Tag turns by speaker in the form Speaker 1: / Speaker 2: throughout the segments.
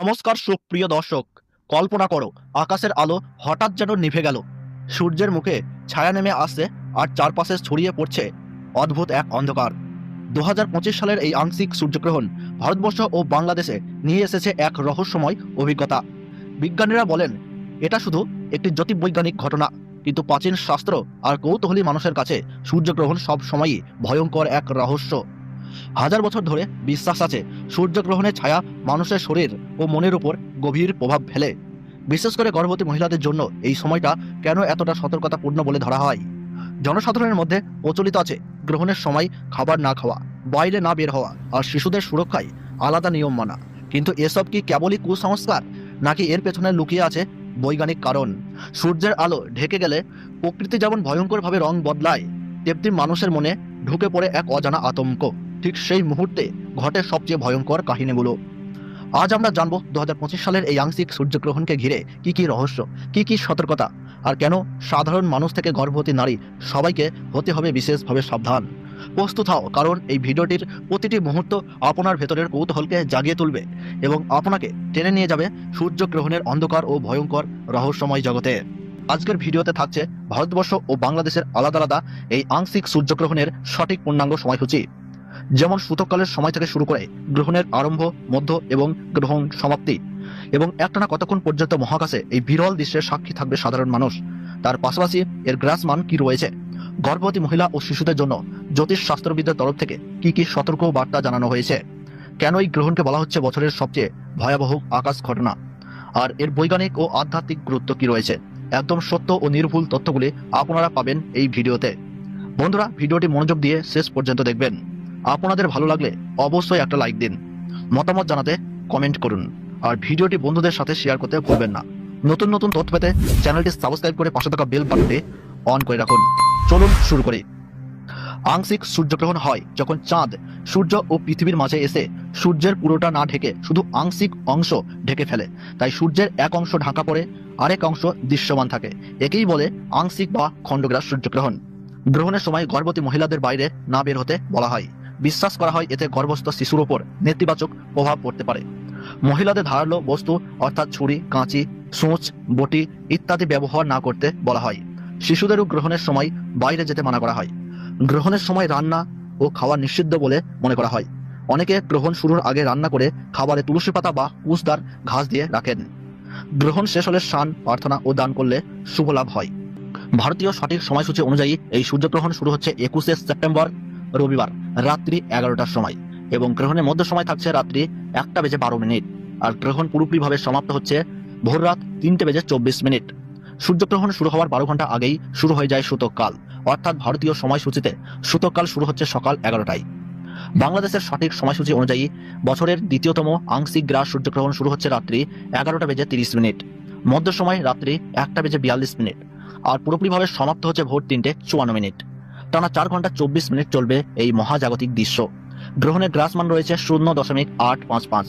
Speaker 1: নমস্কার সুপ্রিয় দর্শক, কল্পনা করো, আকাশের আলো হঠাৎ যেন নিভে গেল। সূর্যের মুখে ছায়া নেমে আসছে আর চারপাশে ছড়িয়ে পড়ছে অদ্ভুত এক অন্ধকার। দু হাজার পঁচিশ সালের এই আংশিক সূর্যগ্রহণ ভারতবর্ষ ও বাংলাদেশে নিয়ে এসেছে এক রহস্যময় অভিজ্ঞতা। বিজ্ঞানীরা বলেন, এটা শুধু একটি জ্যোতির্বৈজ্ঞানিক ঘটনা, কিন্তু প্রাচীন শাস্ত্র আর কৌতূহলী মানুষের কাছে সূর্যগ্রহণ সব সময়ই ভয়ঙ্কর এক রহস্য। হাজার বছর ধরে বিশ্বাস আছে, সূর্যগ্রহণের ছায়া মানুষের শরীর ও মনের উপর গভীর প্রভাব ফেলে। বিশেষ করে গর্ভবতী মহিলাদের জন্য এই সময়টা কেন এতটা সতর্কতাপূর্ণ বলে ধরা হয়? জনসাধারণের মধ্যে প্রচলিত আছে, গ্রহণের সময় খাবার না খাওয়া, বাইরে না বের হওয়া আর শিশুদের সুরক্ষায় আলাদা নিয়ম মানা। কিন্তু এসব কি কেবলই কুসংস্কার? নাকি এর পেছনে লুকিয়ে আছে বৈজ্ঞানিক কারণ? সূর্যের আলো ঢেকে গেলে প্রকৃতি যেমন ভয়ঙ্করভাবে রং বদলায়, তেমনি মানুষের মনে ঢুকে পড়ে এক অজানা আতঙ্ক। ঠিক সেই মুহূর্তে ঘটে সবচেয়ে ভয়ঙ্কর কাহিনীগুলো। আজ আমরা জানব দু হাজার পঁচিশ সালের এই আংশিক সূর্যগ্রহণকে ঘিরে কি কি রহস্য, কি কি সতর্কতা, আর কেন সাধারণ মানুষ থেকে গর্ভবতী নারী সবাইকে হতে হবে বিশেষভাবে সাবধান। প্রস্তুত হও, কারণ এই ভিডিওটির প্রতিটি মুহূর্ত আপনার ভেতরের কৌতূহলকে জাগিয়ে তুলবে এবং আপনাকে টেনে নিয়ে যাবে সূর্যগ্রহণের অন্ধকার ও ভয়ঙ্কর রহস্যময় জগতে। আজকের ভিডিওতে থাকছে ভারতবর্ষ ও বাংলাদেশের আলাদা আলাদা এই আংশিক সূর্যগ্রহণের সঠিক পূর্ণাঙ্গ সময়সূচি। যেমন সূতককালের সময় থেকে শুরু করে গ্রহণের আরম্ভ, মধ্য এবং গ্রহণ সমাপ্তি। এবং একটানা কতক্ষণ পর্যন্ত মহাকাশে এই বিরল দৃশ্যের সাক্ষী থাকবে সাধারণ মানুষ, তার পাশাপাশি এর গ্রাস মান কি রয়েছে? গর্ভবতী মহিলা ও শিশুদের জন্য জ্যোতিষ শাস্ত্রবিদদের তরফ থেকে কি কি সতর্ক বার্তা জানানো হয়েছে? কেন এই গ্রহণকে বলা হচ্ছে বছরের সবচেয়ে ভয়াবহ আকাশ ঘটনা? আর এর বৈজ্ঞানিক ও আধ্যাত্মিক গুরুত্ব কি রয়েছে? একদম সত্য ও নির্ভুল তথ্যগুলি আপনারা পাবেন এই ভিডিওতে। বন্ধুরা, ভিডিওটি মনোযোগ দিয়ে শেষ পর্যন্ত দেখবেন। আপনাদের ভালো লাগলে অবশ্যই একটা লাইক দিন। মতামত জানাতে কমেন্ট করুন। আর ভিডিওটি বন্ধুদের সাথে শেয়ার করতে ভুলবেন না। নতুন নতুন তথ্য পেতে চ্যানেলটি সাবস্ক্রাইব করে পাশে থাকা বেল বাটনটি অন করে রাখুন। চলুন শুরু করি। আংশিক সূর্যগ্রহণ হয় যখন চাঁদ, সূর্য ও পৃথিবীর মাঝে এসে সূর্যের পুরোটা না ঢেকে শুধু আংশিক অংশ ঢেকে ফেলে। তাই সূর্যের এক অংশ ঢাকা পড়ে, আরেক অংশ দৃশ্যমান থাকে। একেই বলে আংশিক বা খণ্ডগ্রাস সূর্যগ্রহণ। গ্রহণের সময় গর্ভবতী মহিলাদের বাইরে না বের হতে বলা হয়। বিশ্বাস করা হয় এতে গর্ভস্থ শিশুর ওপর নেতিবাচক প্রভাব পড়তে পারে। মহিলাদের ধারালো বস্তু অর্থাৎ ছুরি, কাঁচি, সূচ, বটি ইত্যাদি ব্যবহার না করতে বলা হয়। শিশুদেরও গ্রহণের সময় বাইরে যেতে মানা করা হয়। গ্রহণের সময় রান্না ও খাওয়া নিষিদ্ধ বলে মনে করা হয়। অনেকে গ্রহণ শুরুর আগে রান্না করে খাবারে তুলসী পাতা বা কুসদার ঘাস দিয়ে রাখেন। গ্রহণ শেষ হলে স্নান, প্রার্থনা ও দান করলে শুভ লাভ হয়। ভারতীয় সঠিক সময়সূচি অনুযায়ী এই সূর্যগ্রহণ শুরু হচ্ছে একুশে সেপ্টেম্বর রবিবার, রাত্রি এগারোটার সময়। এবং গ্রহণের মধ্য সময় থাকছে রাত্রি একটা বেজে বারো মিনিট। আর গ্রহণ পুরোপুরিভাবে সমাপ্ত হচ্ছে ভোর রাত তিনটে বেজে চব্বিশ মিনিট। সূর্যগ্রহণ শুরু হওয়ার বারো ঘণ্টা আগেই শুরু হয়ে যায় সূতককাল অর্থাৎ ভারতীয় সময়সূচিতে সূতককাল শুরু হচ্ছে সকাল এগারোটায়। বাংলাদেশের সঠিক সময়সূচি অনুযায়ী বছরের দ্বিতীয়তম আংশিক গ্রাস সূর্যগ্রহণ শুরু হচ্ছে রাত্রি এগারোটা বেজে তিরিশ মিনিট। মধ্য সময় রাত্রি একটা বেজে বিয়াল্লিশ মিনিট। আর পুরোপুরিভাবে সমাপ্ত হচ্ছে ভোর তিনটে চুয়ান্ন মিনিট। টানা চার ঘণ্টা চব্বিশ মিনিট চলবে এই মহাজাগতিক দৃশ্য। গ্রহণের গ্রাসমান রয়েছে শূন্য দশমিক আট পাঁচ পাঁচ।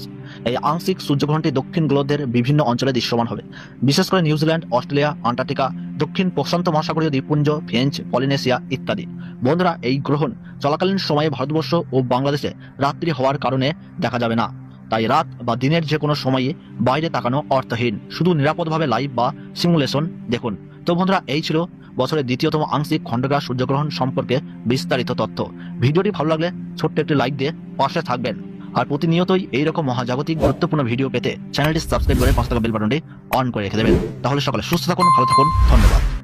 Speaker 1: এই আংশিক সূর্যগ্রহণটি দক্ষিণ গ্রহদের বিভিন্ন অঞ্চলে দৃশ্যমান হবে। বিশেষ করে নিউজিল্যান্ড, অস্ট্রেলিয়া, আন্টার্কটিকা, দক্ষিণ প্রশান্ত মহাসাগরীয় দ্বীপপুঞ্জ ফ্রেঞ্চ পলিনেশিয়া ইত্যাদি। বন্ধুরা, এই গ্রহণ চলাকালীন সময়ে ভারতবর্ষ ও বাংলাদেশে রাত্রি হওয়ার কারণে দেখা যাবে না। তাই রাত বা দিনের যে কোনো সময়ে বাইরে তাকানো অর্থহীন। শুধু নিরাপদভাবে লাইভ বা সিমুলেশন দেখুন। তো বন্ধুরা, এই ছিল বছরের দ্বিতীয়তম আংশিক খণ্ডগ্রাস সূর্যগ্রহণ সম্পর্কে বিস্তারিত তথ্য। ভিডিওটি ভালো লাগলে ছোট্ট একটি লাইক দিয়ে পাশে থাকবেন। আর প্রতিনিয়তই এইরকম মহাজাগতিক গুরুত্বপূর্ণ ভিডিও পেতে চ্যানেলটি সাবস্ক্রাইব করে পাঁচ টাকা বেল বাটনটি অন করে রেখে দেবেন। তাহলে সকালে সুস্থ থাকুন, ভালো থাকুন, ধন্যবাদ।